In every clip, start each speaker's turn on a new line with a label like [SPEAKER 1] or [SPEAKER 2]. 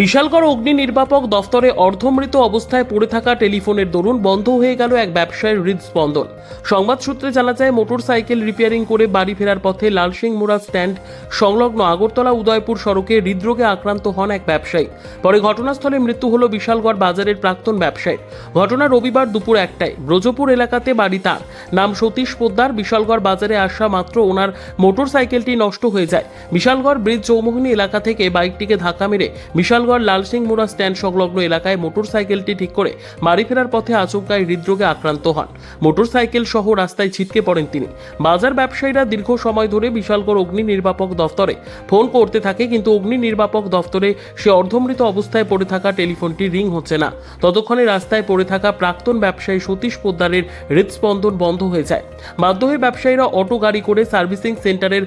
[SPEAKER 1] বিশালগড় অগ্নি নির্বাপক দফতরে অর্ধমৃত অবস্থায় পড়ে থাকা টেলিফোনের দরুন বন্ধ হয়ে গেল এক ব্যবসায়ীর হৃদস্পন্দন। সংবাদ সূত্রে জানা যায় মোটর সাইকেল রিপেয়ারিং করে বাড়ি ফেরার পথে লালসিং মোড়া স্ট্যান্ড সংলগ্ন আগরতলা উদয়পুর সড়কে হৃদরোগে আক্রান্ত হন এক ব্যবসায়ী। পরে ঘটনাস্থলে মৃত্যু হল বিশালগড় বাজারের প্রাক্তন ব্যবসায়ী ঘটনা রবিবার দুপুর একটায়। ব্রজপুর এলাকাতে বাড়ি তার। নাম সতীশ পোদ্দার। বিশালগড় বাজারে আসা মাত্র ওনার মোটর সাইকেলটি নষ্ট হয়ে যায়। বিশালগড় ব্রিজ চৌমোহিনী এলাকা থেকে বাইকটিকে ধাক্কা মেরে বিশালগড় লালসিং মোড়া স্ট্যান্ড সংলগ্ন এলাকায় মোটর সাইকেলটি ঠিক করে বাড়ি ফেরার পথে আচমকায় হৃদরোগে আক্রান্ত হন। মোটর সাইকেল সহ রাস্তায় ছিটকে পড়েন তিনি। বাজার ব্যবসায়ীরা দীর্ঘ সময় ধরে বিশালগড় অগ্নি নির্বাপক দফতরে ফোন করতে থাকে, কিন্তু অগ্নি নির্বাপক দফতরে সে অর্ধমৃত অবস্থায় পড়ে থাকা টেলিফোনটি রিং হচ্ছে না। ততক্ষণে রাস্তায় পড়ে থাকা প্রাক্তন ব্যবসায়ী সতীশ পোদ্দারের হৃদস্পন্দন বন্ধ হয়ে যায়। বাধ্য হয়ে ব্যবসায়ীরা অটো গাড়ি করে সার্ভিসিং সেন্টারের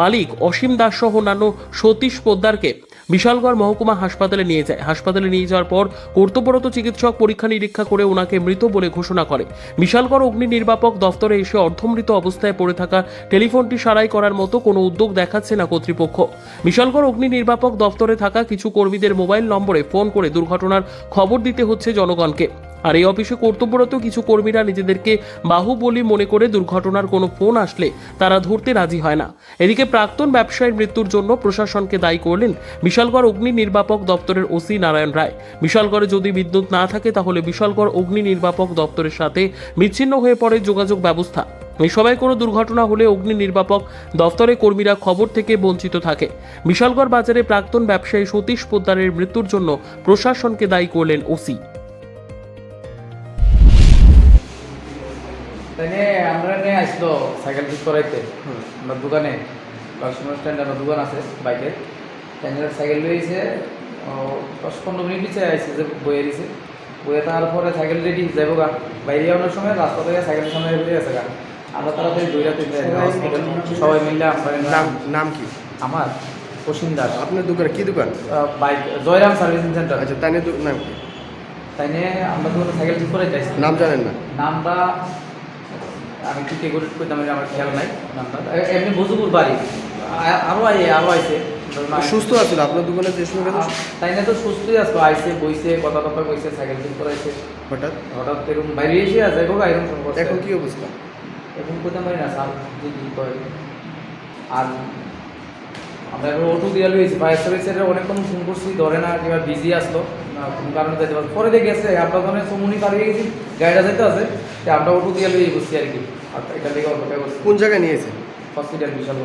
[SPEAKER 1] মালিক অসীম দাস সহ অন্যান্য সতীশ পোদ্দারকে বিশালগড় মহকুমা হাসপাতালে নিয়ে যায়। হাসপাতালে নিয়ে যাওয়ার পর কর্তব্যরত চিকিৎসক পরীক্ষা নিরীক্ষা করে ওনাকে মৃত বলে ঘোষণা করে। বিশালগড় অগ্নি নির্বাপক দফতরে এসে অর্ধমৃত অবস্থায় পড়ে থাকা টেলিফোনটি সারাই করার মতো কোনো উদ্যোগ দেখাচ্ছে না কর্তৃপক্ষ। বিশালগড় অগ্নি নির্বাপক দফতরে থাকা কিছু কর্মীদের মোবাইল নম্বরে ফোন করে দুর্ঘটনার খবর দিতে হচ্ছে জনগণকে। আর এই অফিসে কর্তব্যরত কিছু কর্মীরা নিজেদেরকে বাহুবলী মনে করে দুর্ঘটনার কোনো ফোন আসলে তারা ধরতে রাজি হয় না। এদিকে প্রাক্তন ব্যবসায়ীর মৃত্যুর জন্য প্রশাসনকে দায়ী করলেন বিশালগড় অগ্নি নির্বাপক দপ্তরের ওসি নারায়ণ রায়। বিশালগড়ে যদি বিদ্যুৎ না থাকে তাহলে বিশালগড় অগ্নি নির্বাপক দপ্তরের সাথে বিচ্ছিন্ন হয়ে পড়ে যোগাযোগ ব্যবস্থা। এই সময় কোনো দুর্ঘটনা হলে অগ্নি নির্বাপক দফতরে কর্মীরা খবর থেকে বঞ্চিত থাকে। বিশালগড় বাজারে প্রাক্তন ব্যবসায়ী সতীশ পোদ্দারের মৃত্যুর জন্য প্রশাসনকে দায়ী করলেন ওসি।
[SPEAKER 2] তাইনে আমরা নিয়ে আসলো সাইকেল ঠিক করাইতে। আমার দোকানে লক্ষ্মণ স্ট্যান্ড আমার দোকান আছে বাইকের তাইনে সাইকেল লইছে দশ পনেরো মিনিট নিচে আইসে যে বইয়ে দিছে। বইয়ে তারপরে সাইকেল রেডি যাব গা। বাইরে যাওয়ার সময় রাস্তা থেকে সাইকেলের সামনে রেডি আছে গা। আমরা তাড়াতাড়ি দুইটা তিনটা সবাই মিললে আমরা
[SPEAKER 3] নাম নাম কি?
[SPEAKER 2] আমার অসীম দাস।
[SPEAKER 3] আপনার দোকান কি দোকান?
[SPEAKER 2] Bike Jairam servicing centre.
[SPEAKER 3] আচ্ছা তাই নিয়ে নাম কি?
[SPEAKER 2] তাইনে আমরা তো সাইকেল ঠিক করে চাইছি
[SPEAKER 3] নাম জানেন না?
[SPEAKER 2] নামটা আমি ঠিক এগুলো করতাম আমার খেয়াল নাই। নামটা এমনি বজুপুর বাড়ি। আ- আরও আই আরও আইছে।
[SPEAKER 3] সুস্থ আছিল আপনার দোকানে যে সময়
[SPEAKER 2] তাই না তো সুস্থই আসতো আইসে বইছে কথা কথা কইছে সাইকেল ঠিক করাইছে।
[SPEAKER 3] হঠাৎ?
[SPEAKER 2] হঠাৎ এরকম বাইরে এসে আছে ফোন করছে
[SPEAKER 3] এখন কি অবস্থা?
[SPEAKER 2] এখন করতে পারি না স্যার যে কি করে আর আমরা এবার অটো দিয়ে লইছি ফায়ার সার্ভিসের অনেকক্ষণ ফোন করছি ধরে না কিংবা বিজি আসলো। কারণে যাইতে পারছি পরে দেখে গেছে আমরা ওখানে সমুনি পালিয়ে গেছি গাড়িটা যেতে আছে যে আমরা অটো দিয়ে লইয়ে বসছি আর কি। আর এটা দেখে অপেক্ষা করছি।
[SPEAKER 3] কোন জায়গায় নিয়েছে
[SPEAKER 2] হসপিটাল বিশাল